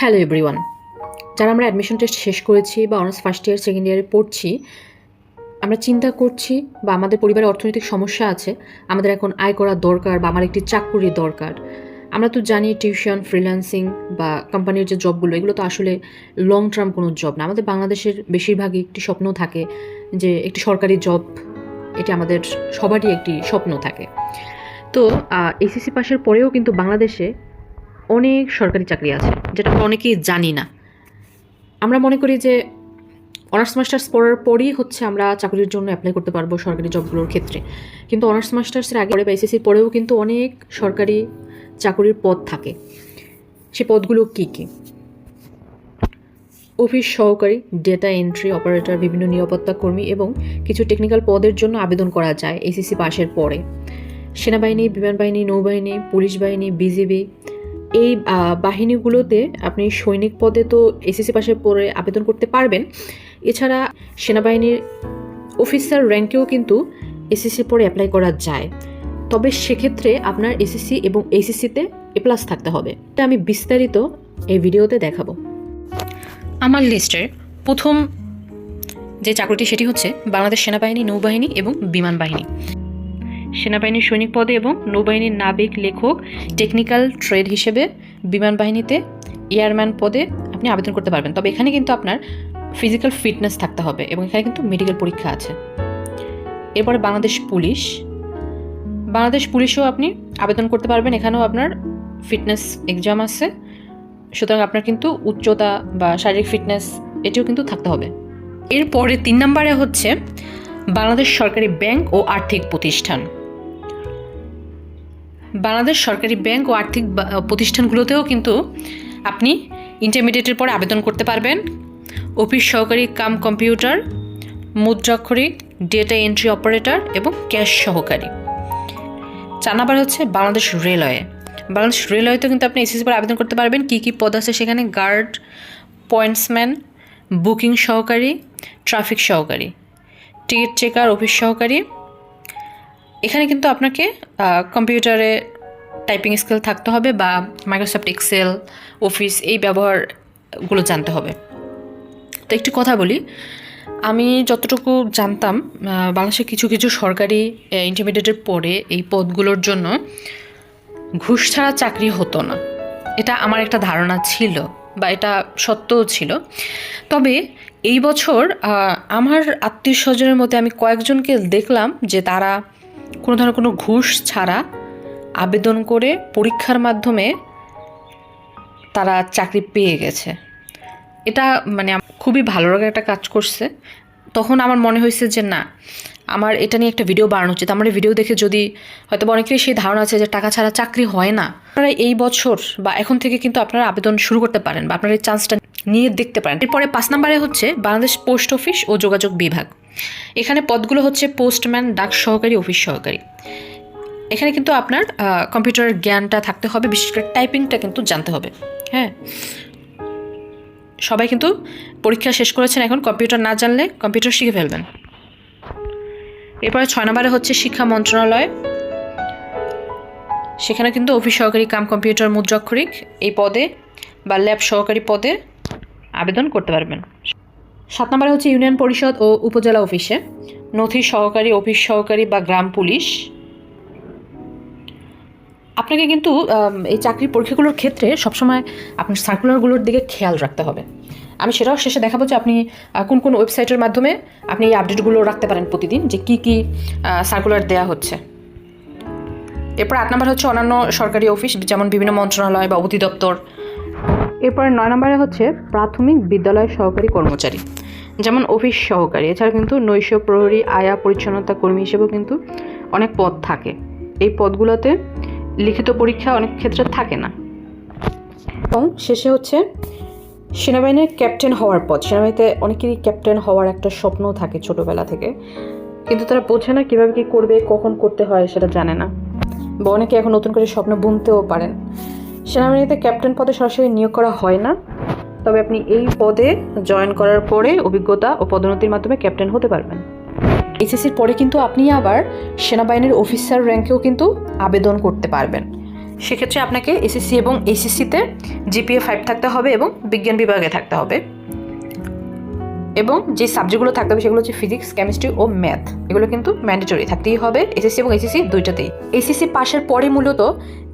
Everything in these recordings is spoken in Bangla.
হ্যালো এভরিওয়ান যারা আমরা অ্যাডমিশন টেস্ট শেষ করেছি বা অনার্স ফার্স্ট ইয়ার সেকেন্ড ইয়ারে পড়ছি, আমরা চিন্তা করছি বা আমাদের পরিবারে অর্থনৈতিক সমস্যা আছে, আমাদের এখন আয় করা দরকার বা আমার একটি চাকরির দরকার। আমরা তো জানি টিউশন ফ্রিল্যান্সিং বা কোম্পানির যে জবগুলো এগুলো তো আসলে লং টার্ম কোনো জব না। আমাদের বাংলাদেশের বেশিরভাগই একটি স্বপ্ন থাকে যে একটি সরকারি জব এটি আমাদের সবারই একটি স্বপ্ন থাকে। তো এসএসসি পাশের পরেও কিন্তু বাংলাদেশে অনেক সরকারি চাকরি আছে, যেটা আমরা অনেকেই জানি না। আমরা মনে করি যে অনার্স মাস্টার্স পড়ার পরই হচ্ছে আমরা চাকরির জন্য অ্যাপ্লাই করতে পারব সরকারি জবগুলোর ক্ষেত্রে। কিন্তু অনার্স মাস্টার্সের আগে বা এসএসসির পরেও কিন্তু অনেক সরকারি চাকরির পদ থাকে। সে পদগুলো কী কী? অফিস সহকারী ডেটা এন্ট্রি অপারেটর বিভিন্ন নিরাপত্তা কর্মী এবং কিছু টেকনিক্যাল পদের জন্য আবেদন করা যায় এসএসসি পাশের পরে। সেনাবাহিনী বিমান বাহিনী নৌবাহিনী, পুলিশ বাহিনী বিজিবি এই বাহিনীগুলোতে আপনি সৈনিক পদে তো এসএসসি পাশে পড়ে আবেদন করতে পারবেন। এছাড়া সেনাবাহিনীর অফিসার র্যাঙ্কেও কিন্তু এসএসসি পরে অ্যাপ্লাই করা যায়। তবে সেক্ষেত্রে আপনার এসএসসি এবং এইচএসসিতে এ প্লাস থাকতে হবে। এটা আমি বিস্তারিত এই ভিডিওতে দেখাবো। আমার লিস্টের প্রথম যে চাকরিটি সেটি হচ্ছে বাংলাদেশ সেনাবাহিনী, নৌবাহিনী এবং বিমান বাহিনী। সেনাবাহিনীর সৈনিক পদে এবং নৌবাহিনীর নাবিক, লেখক টেকনিক্যাল ট্রেড হিসেবে বিমান বাহিনীতে এয়ারম্যান পদে আপনি আবেদন করতে পারবেন। তবে এখানে কিন্তু আপনার ফিজিক্যাল ফিটনেস থাকতে হবে এবং এখানে কিন্তু মেডিকেল পরীক্ষা আছে। এরপরে বাংলাদেশ পুলিশ। বাংলাদেশ পুলিশেও আপনি আবেদন করতে পারবেন। এখানেও আপনার ফিটনেস এক্সাম আছে। সুতরাং আপনার কিন্তু উচ্চতা বা শারীরিক ফিটনেস এটিও কিন্তু থাকতে হবে। এরপরে তিন নম্বরে হচ্ছে বাংলাদেশ সরকারি ব্যাংক ও আর্থিক প্রতিষ্ঠান। বাংলাদেশ সরকারি ব্যাংক ও আর্থিক প্রতিষ্ঠানগুলোতেও কিন্তু আপনি ইন্টারমিডিয়েটের পরে আবেদন করতে পারবেন। অফিস সহকারী কাম কম্পিউটার মুদ্রাক্ষরিক ডেটা এন্ট্রি অপারেটর এবং ক্যাশ সহকারী। চার নাম্বার হচ্ছে বাংলাদেশ রেলওয়ে। বাংলাদেশ রেলওয়েতে কিন্তু আপনি এসএসসি পরে আবেদন করতে পারবেন। কী কী পদ আছে সেখানে? গার্ড পয়েন্টসম্যান বুকিং সহকারী ট্রাফিক সহকারী। টিকিট চেকার অফিস সহকারী এখানে কিন্তু আপনাকে কম্পিউটারে টাইপিং স্কিল থাকতে হবে বা মাইক্রোসফট এক্সেল অফিস এই ব্যবহারগুলো জানতে হবে। তো একটি কথা বলি, আমি যতটুকু জানতাম বাংলাদেশে কিছু কিছু সরকারি ইন্টারমিডিয়েটের পরে এই পদগুলোর জন্য ঘুষ ছাড়া চাকরি হতো না। এটা আমার একটা ধারণা ছিল বা এটা সত্যও ছিল। তবে এই বছর আমার আত্মীয় স্বজনের মধ্যে আমি কয়েকজনকে দেখলাম যে তারা কোনো ধরনের কোনো ঘুষ ছাড়া আবেদন করে পরীক্ষার মাধ্যমে তারা চাকরি পেয়ে গেছে। এটা মানে খুবই ভালো লাগার একটা কাজ করছে। তখন আমার মনে হয়েছে যে না, আমার এটা নিয়ে একটা ভিডিও বানানো উচিত। আমার ভিডিও দেখে যদি হয়তো অনেকেরই সেই ধারণা আছে যে টাকা ছাড়া চাকরি হয় না, আপনারা এই বছর বা এখন থেকে কিন্তু আপনারা আবেদন শুরু করতে পারেন বা আপনারা এই চান্সটা নিয়ে দেখতে পারেন। এরপরে পাঁচ নম্বরে হচ্ছে বাংলাদেশ পোস্ট অফিস ও যোগাযোগ বিভাগ। এখানে পদগুলো হচ্ছে পোস্টম্যান ডাক সহকারী অফিস সহকারী এখানে কিন্তু আপনার কম্পিউটারের জ্ঞানটা থাকতে হবে, বিশেষ করে টাইপিংটা কিন্তু জানতে হবে হ্যাঁ? সবাই কিন্তু পরীক্ষা শেষ করেছেন এখন, কম্পিউটার না জানলে কম্পিউটার শিখে ফেলবেন। এরপরে ছয় নম্বরে হচ্ছে শিক্ষা মন্ত্রণালয়। সেখানে কিন্তু অফিস সহকারী কাম, কম্পিউটার, মুদ্রাক্ষরিক এই পদে বা ল্যাব সহকারী পদে আবেদন করতে পারবেন। সাত নম্বরে হচ্ছে ইউনিয়ন পরিষদ ও উপজেলা অফিসে। নথি সহকারী, অফিস সহকারী বা গ্রাম পুলিশ। আপনাকে কিন্তু এই চাকরির পরীক্ষাগুলোর ক্ষেত্রে সবসময় আপনার সার্কুলারগুলোর দিকে খেয়াল রাখতে হবে। আমি সেটাও শেষে দেখাবো যে আপনি কোন কোন ওয়েবসাইটের মাধ্যমে আপনি এই আপডেটগুলো রাখতে পারেন প্রতিদিন, যে কী কী সার্কুলার দেওয়া হচ্ছে। এরপর আট নম্বর হচ্ছে অন্যান্য সরকারি অফিস, যেমন বিভিন্ন মন্ত্রণালয় বা অধিদপ্তর। এরপরে নয় নম্বরে হচ্ছে প্রাথমিক বিদ্যালয় সহকারী কর্মচারী। যেমন অফিস সহকারী। এছাড়া কিন্তু নৈশ প্রহরী, আয়া পরিচ্ছন্নতা কর্মী হিসেবেও কিন্তু অনেক পদ থাকে। এই পদগুলোতে লিখিত পরীক্ষা অনেক ক্ষেত্রে থাকে না। এবং শেষে হচ্ছে, সেনাবাহিনীর ক্যাপ্টেন হওয়ার পদ সেনাবাহিনীতে অনেকেরই ক্যাপ্টেন হওয়ার একটা স্বপ্ন থাকে ছোটোবেলা থেকে। কিন্তু তারা বোঝে না কীভাবে কী করবে, কখন করতে হয় সেটা জানে না। বা অনেকে এখন নতুন করে স্বপ্ন বুনতেও পারেন। সেনাবাহিনীতে ক্যাপ্টেন পদে সরাসরি নিয়োগ করা হয় না। তবে আপনি এই পদে জয়েন করার পরে অভিজ্ঞতা ও পদোন্নতির মাধ্যমে ক্যাপ্টেন হতে পারবেন। এইচএসসির পরে কিন্তু আপনি আবার সেনাবাহিনীর অফিসার র্যাঙ্কেও কিন্তু আবেদন করতে পারবেন। সেক্ষেত্রে আপনাকে এসএসসি এবং এইচএসসিতে জিপিএ ফাইভ থাকতে হবে এবং বিজ্ঞান বিভাগে থাকতে হবে। এবং যে সাবজেক্টগুলো থাকতে হবে সেগুলো হচ্ছে ফিজিক্স কেমিস্ট্রি ও ম্যাথ এগুলো কিন্তু ম্যান্ডেটরি থাকতেই হবে। এসএসসি এবং এসএসসি দুইটাতেই। এসএসসি পাশের পরে মূলত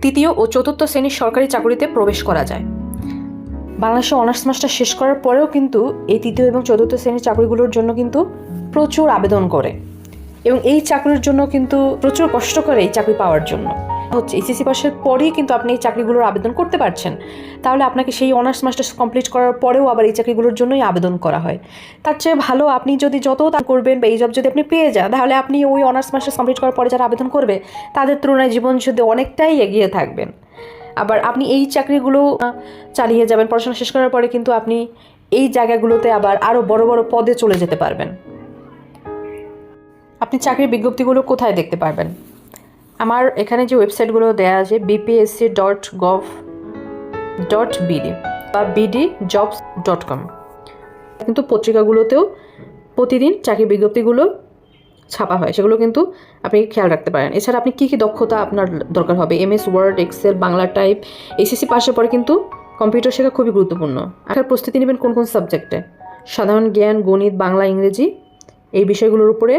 তৃতীয় ও চতুর্থ শ্রেণির সরকারি চাকরিতে প্রবেশ করা যায়। বাংলাদেশে অনার্স মাস্টার শেষ করার পরেও কিন্তু এই তৃতীয় এবং চতুর্থ শ্রেণির চাকরিগুলোর জন্য কিন্তু প্রচুর আবেদন করে এবং এই চাকরির জন্য কিন্তু প্রচুর কষ্ট করে এই চাকরি পাওয়ার জন্য। হচ্ছে এইচএসসি পাশের পরেই কিন্তু আপনি এই চাকরিগুলোর আবেদন করতে পারছেন। তাহলে আপনাকে সেই অনার্স মাস্টার্স কমপ্লিট করার পরেও আবার এই চাকরিগুলোর জন্যই আবেদন করা হয়। তার চেয়ে ভালো আপনি যদি যত তা করবেন বা এই জব যদি আপনি পেয়ে যান, তাহলে আপনি ওই অনার্স মাস্টার্স কমপ্লিট করার পরে যারা আবেদন করবে, তাদের তুলনায় জীবন যদি অনেকটাই এগিয়ে থাকবেন। আবার আপনি এই চাকরিগুলো চালিয়ে যাবেন, পড়াশোনা শেষ করার পরে কিন্তু আপনি এই জায়গাগুলোতে আবার আরও বড় বড় পদে চলে যেতে পারবেন। আপনি চাকরির বিজ্ঞপ্তিগুলো কোথায় দেখতে পারবেন? আমার এখানে যে ওয়েবসাইটগুলো দেওয়া আছে BPSC dot gov dot BD বা বিডি জবস ডট কম কিন্তু পত্রিকাগুলোতেও প্রতিদিন চাকরির বিজ্ঞপ্তিগুলো ছাপা হয়, সেগুলো কিন্তু আপনি খেয়াল রাখতে পারেন। এছাড়া আপনি কী কী দক্ষতা আপনার দরকার হবে? MS Word Excel Bangla type SSC পাশের পরে কিন্তু কম্পিউটার শেখা খুবই গুরুত্বপূর্ণ। আখার প্রস্তুতি নেবেন কোন কোন সাবজেক্টে সাধারণ জ্ঞান, গণিত, বাংলা, ইংরেজি এই বিষয়গুলোর উপরে।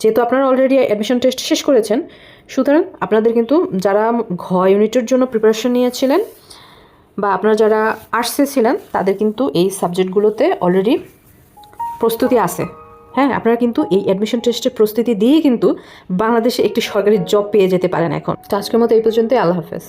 যেহেতু আপনারা অলরেডি অ্যাডমিশন টেস্ট শেষ করেছেন, সুতরাং আপনাদের কিন্তু যারা ঘ ইউনিটের জন্য প্রিপারেশন নিয়েছিলেন বা আপনারা যারা আর্টসে ছিলেন, তাদের কিন্তু এই সাবজেক্টগুলোতে অলরেডি প্রস্তুতি আছে। হ্যাঁ আপনারা কিন্তু এই অ্যাডমিশন টেস্টের প্রস্তুতি দিয়ে কিন্তু বাংলাদেশে একটি সরকারি জব পেয়ে যেতে পারেন এখন। তো আজকের মতো এই পর্যন্তই, আল্লাহ হাফেজ।